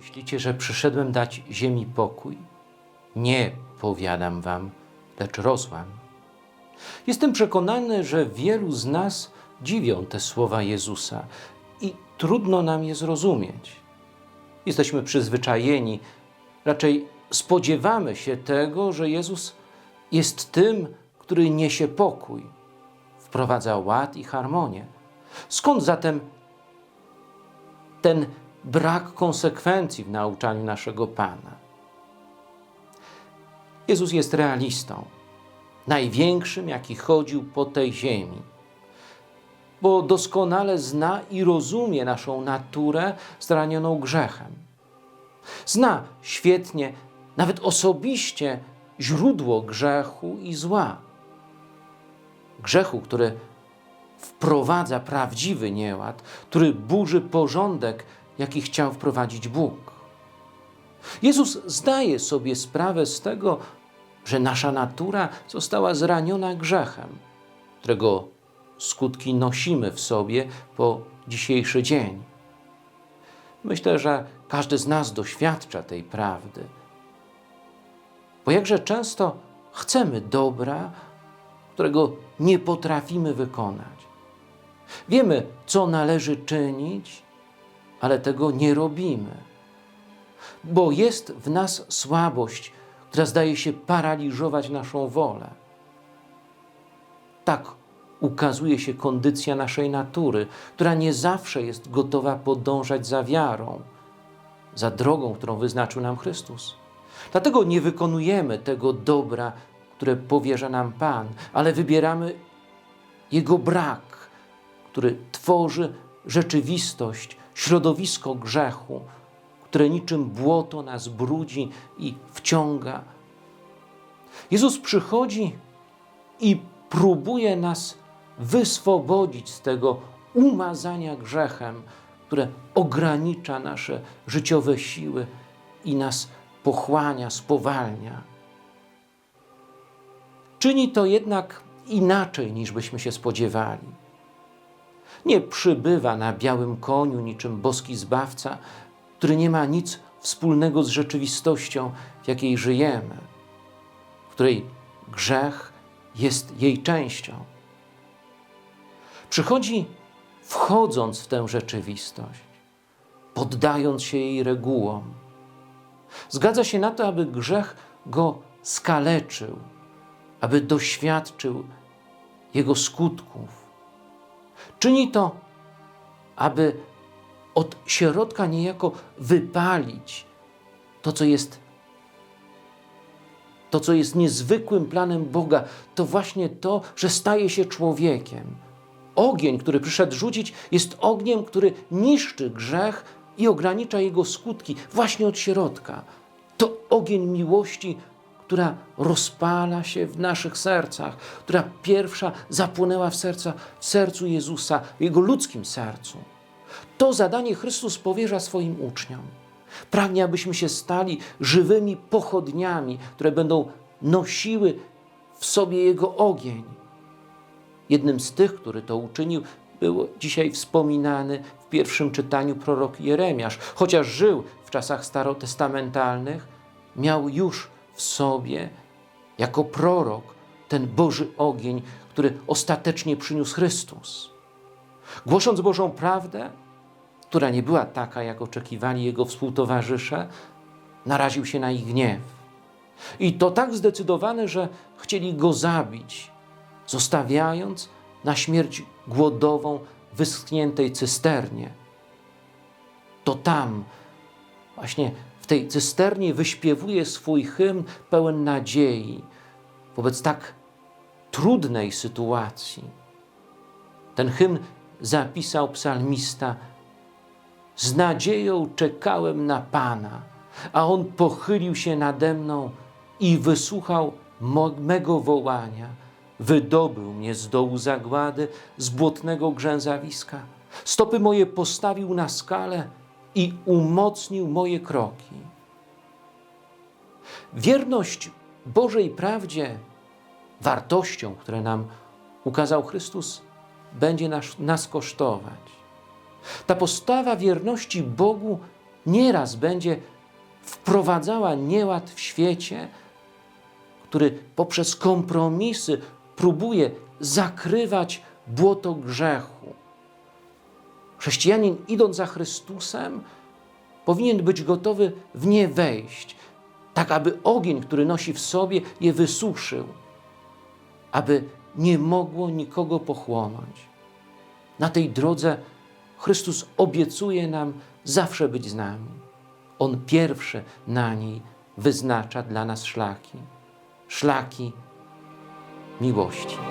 myślicie, że przyszedłem dać ziemi pokój? Nie, powiadam wam, lecz rozłam. Jestem przekonany, że wielu z nas dziwią te słowa Jezusa i trudno nam je zrozumieć. Jesteśmy przyzwyczajeni, raczej spodziewamy się tego, że Jezus jest tym, który niesie pokój, wprowadza ład i harmonię. Skąd zatem ten brak konsekwencji w nauczaniu naszego Pana? Jezus jest realistą, największym, jaki chodził po tej ziemi, bo doskonale zna i rozumie naszą naturę zranioną grzechem. Zna świetnie, nawet osobiście, źródło grzechu i zła. Grzechu, który wprowadza prawdziwy nieład, który burzy porządek, jaki chciał wprowadzić Bóg. Jezus zdaje sobie sprawę z tego, że nasza natura została zraniona grzechem, którego skutki nosimy w sobie po dzisiejszy dzień. Myślę, że każdy z nas doświadcza tej prawdy. Bo jakże często chcemy dobra, którego nie potrafimy wykonać. Wiemy, co należy czynić, ale tego nie robimy. Bo jest w nas słabość, która zdaje się paraliżować naszą wolę. Tak ukazuje się kondycja naszej natury, która nie zawsze jest gotowa podążać za wiarą, za drogą, którą wyznaczył nam Chrystus. Dlatego nie wykonujemy tego dobra, które powierza nam Pan, ale wybieramy Jego brak, który tworzy rzeczywistość, środowisko grzechu, które niczym błoto nas brudzi i wciąga. Jezus przychodzi i próbuje nas wyswobodzić z tego umazania grzechem, które ogranicza nasze życiowe siły i nas pochłania, spowalnia. Czyni to jednak inaczej, niż byśmy się spodziewali. Nie przybywa na białym koniu niczym boski zbawca, który nie ma nic wspólnego z rzeczywistością, w jakiej żyjemy, w której grzech jest jej częścią. Przychodzi wchodząc w tę rzeczywistość, poddając się jej regułom. Zgadza się na to, aby grzech go skaleczył, aby doświadczył jego skutków. Czyni to, aby od środka niejako wypalić to, co jest to, co jest niezwykłym planem Boga, to właśnie to, że staje się człowiekiem. Ogień, który przyszedł rzucić, jest ogniem, który niszczy grzech i ogranicza jego skutki właśnie od środka. To ogień miłości, która rozpala się w naszych sercach, która pierwsza zapłonęła w, serca, w sercu Jezusa, w jego ludzkim sercu. To zadanie Chrystus powierza swoim uczniom. Pragnie, abyśmy się stali żywymi pochodniami, które będą nosiły w sobie Jego ogień. Jednym z tych, który to uczynił, był dzisiaj wspominany w pierwszym czytaniu prorok Jeremiasz. Chociaż żył w czasach starotestamentalnych, miał już sobie jako prorok ten Boży ogień, który ostatecznie przyniósł Chrystus. Głosząc Bożą prawdę, która nie była taka, jak oczekiwali jego współtowarzysze, naraził się na ich gniew. I to tak zdecydowane, że chcieli go zabić, zostawiając na śmierć głodową w wyschniętej cysternie. To tam, właśnie tej cysternie, wyśpiewuje swój hymn pełen nadziei wobec tak trudnej sytuacji. Ten hymn zapisał psalmista z nadzieją czekałem na Pana, a On pochylił się nade mną i wysłuchał mego wołania. Wydobył mnie z dołu zagłady, z błotnego grzęzawiska. Stopy moje postawił na skale i umocnił moje kroki. Wierność Bożej prawdzie, wartością, które nam ukazał Chrystus, będzie nas, nas kosztować. Ta postawa wierności Bogu nieraz będzie wprowadzała nieład w świecie, który poprzez kompromisy próbuje zakrywać błoto grzechu. Chrześcijanin, idąc za Chrystusem, powinien być gotowy w nie wejść, tak aby ogień, który nosi w sobie, je wysuszył, aby nie mogło nikogo pochłonąć. Na tej drodze Chrystus obiecuje nam zawsze być z nami. On pierwszy na niej wyznacza dla nas szlaki szlaki miłości.